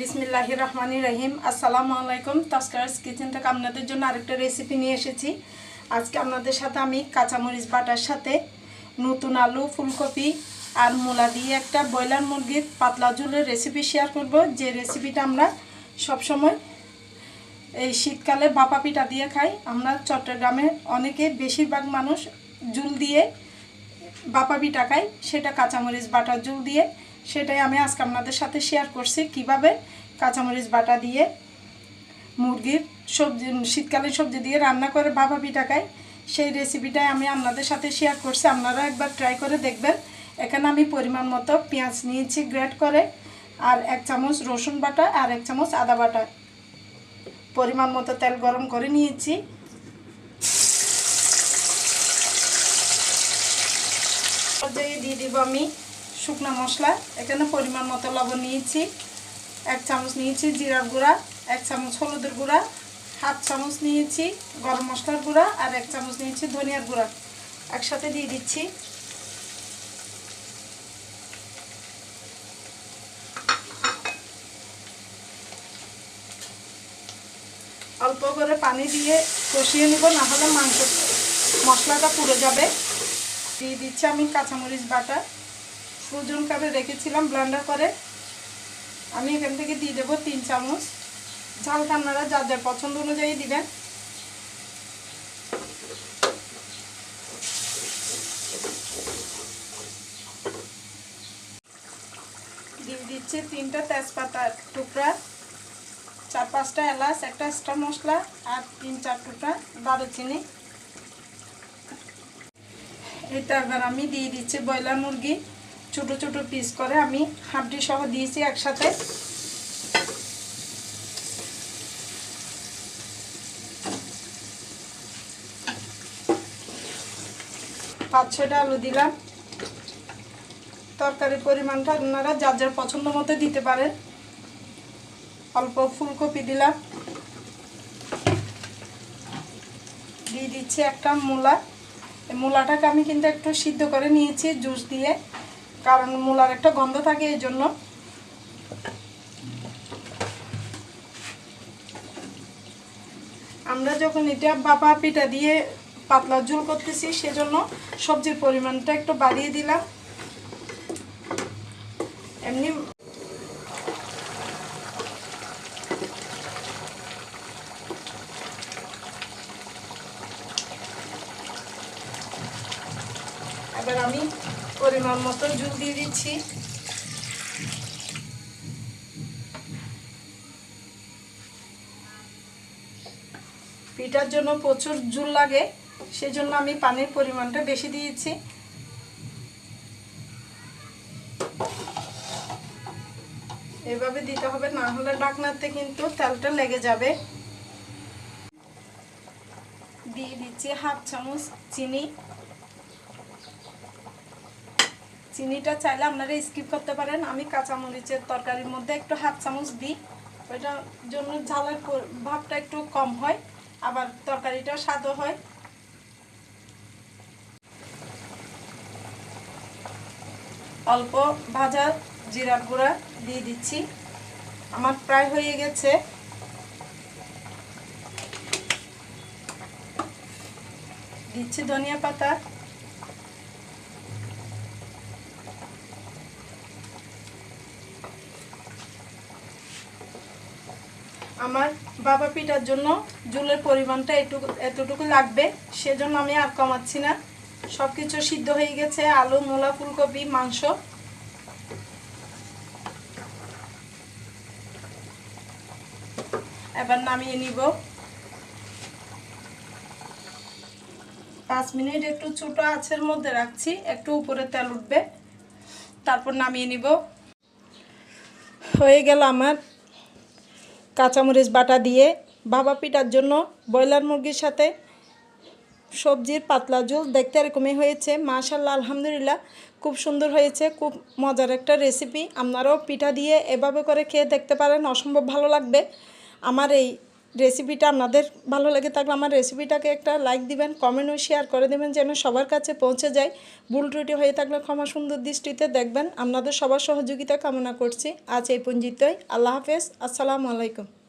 বিসমিল্লাহ রহমানি রহিম। আসসালামু আলাইকুম তস্কার্স কিচেন থেকে আপনাদের জন্য আরেকটা রেসিপি নিয়ে এসেছি। আজকে আপনাদের সাথে আমি কাঁচামরিচ বাটার সাথে নতুন আলু, ফুলকপি আর মূলা দিয়ে একটা ব্রয়লার মুরগির পাতলা ঝোলের রেসিপি শেয়ার করব। যে রেসিপিটা আমরা সবসময় এই শীতকালে বাপা পিঠা দিয়ে খাই, আমরা চট্টগ্রামে অনেকে বেশিরভাগ মানুষ জুল দিয়ে বাপা পিঠা খাই সেটা কাঁচামরিচ বাটার জুল দিয়ে। সেটাই আমি আজকে আপনাদের সাথে শেয়ার করছি। কীভাবে কাঁচামরিচ বাটা দিয়ে মুরগির সবজি, শীতকালীন সবজি দিয়ে রান্না করে বাবা পিঠা খাই সেই রেসিপিটাই আমি আপনাদের সাথে শেয়ার করছি। আপনারা একবার ট্রাই করে দেখবেন। এখানে আমি পরিমাণ মতো পেঁয়াজ নিয়েছি গ্রেট করে, আর এক চামচ রসুন বাটা, আর এক চামচ আদা বাটা। পরিমাণ মতো তেল গরম করে নিয়েছি। পর্যায়ে দিয়ে দিব আমি শুকনো মশলা এখানে পরিমাণ মতো লবণ নিয়েছি, এক চামচ নিয়েছি জিরার গুঁড়া, এক চামচ হলুদের গুঁড়া, হাফ চামচ নিয়েছি গরম মশলার গুঁড়া আর এক চামচ নিয়েছি ধনিয়ার গুঁড়া। একসাথে দিয়ে দিচ্ছি। অল্প করে পানি দিয়ে কষিয়ে নিব, না হলে মাংস মশলাটা পুড়ে যাবে। দিয়ে দিচ্ছি আমি কাঁচামরিচ বাটা। ফ্রোজন করে রেখেছিলাম ব্লেন্ডার করে। আমি এখান থেকে দিয়ে দেবো তিন চামচ। ঝাল আপনারা যার যার পছন্দ অনুযায়ী দিবেন। দিয়ে দিচ্ছি তিনটা তেজপাতা টুকরা, চার পাঁচটা এলাচ, একটা এক্সট্রা মশলা আর তিন চার টুকরা দারুচিনি। এটা এবার আমি দিয়ে দিচ্ছি ব্রয়লার মুরগি। ছোট ছোট পিস করে আমি হাড্ডি সহ দিয়েছি একসাথে। পাঁচ ছয়টা আলু দিলাম। তরকারির পরিমাণটা আপনারা যার যার পছন্দ মতো দিতে পারেন। অল্প ফুলকপি দিলাম। দিয়ে দিচ্ছি একটা মূলা। এই মূলাটাকে আমি কিন্তু একটু সিদ্ধ করে নিয়েছি জুস দিয়ে। কারণ মূলার একটা গন্ধ থাকে এই জন্য। আমরা যখন এটা বাপা পিঠা দিয়ে পাতলা ঝোল করতেছি, সেজন্য সবজির পরিমাণটা একটু বাড়িয়ে দিলাম। এমনি এবার আমি পরিমাণ মতো জল দিয়ে দিচ্ছি। পিঠার জন্য প্রচুর জুল লাগে, সেজন্য আমি পানির পরিমাণটা বেশি দিয়েছি। এভাবে দিতে হবে, না হলে ডাকনাতে কিন্তু তেলটা লেগে যাবে। দিয়ে দিচ্ছি হাফ চামচ চিনি। চিনিটা চাইলে আপনারা স্কিপ করতে পারেন। আমি কাঁচামরিচের তরকারির মধ্যে একটু হাফ চামচ দিই। ওইটার জন্য ঝালের ভাবটা একটু কম হয়, আবার তরকারিটা স্বাদও হয়। অল্প ভাজা জিরার গুঁড়া দিয়ে দিচ্ছি। আমার প্রায় হয়ে গেছে। দিচ্ছি ধনিয়া পাতা। আমার বাবা পিঠার জন্য জুলের পরিমাণটা এটুকু, এতটুকু লাগবে, সেজন্য আমি আর কমাচ্ছি না। সব কিছু সিদ্ধ হয়ে গেছে, আলু, মূলা, ফুলকপি, মাংস। এবার নামিয়ে নিব। পাঁচ মিনিট একটু ছোট আঁচের মধ্যে রাখছি, একটু উপরে তেল উঠবে। তারপর নামিয়ে নিব। হয়ে গেল আমার কাঁচামরিচ বাটা দিয়ে বাবা পিঠার জন্য ব্রয়লার মুরগির সাথে সবজির পাতলা ঝোল। দেখতে এরকমই হয়েছে। মাশাল্লাহ আলহামদুলিল্লাহ, খুব সুন্দর হয়েছে। খুব মজার একটা রেসিপি আপনারাও পিঠা দিয়ে এভাবে করে খেয়ে দেখতে পারেন। অসম্ভব ভালো লাগবে। আমার এই রেসিপিটা আপনাদের ভালো লাগে থাকলে আমার রেসিপিটাকে একটা লাইক দিবেন কমেন্টও শেয়ার করে দেবেন যেন সবার কাছে পৌঁছে যায়। ভুল ত্রুটি হয়ে থাকলে ক্ষমা সুন্দর দৃষ্টিতে দেখবেন। আপনাদের সবার সহযোগিতা কামনা করছি। আজ এই পঞ্জিতই আল্লাহ হাফেজ। আসসালামু আলাইকুম।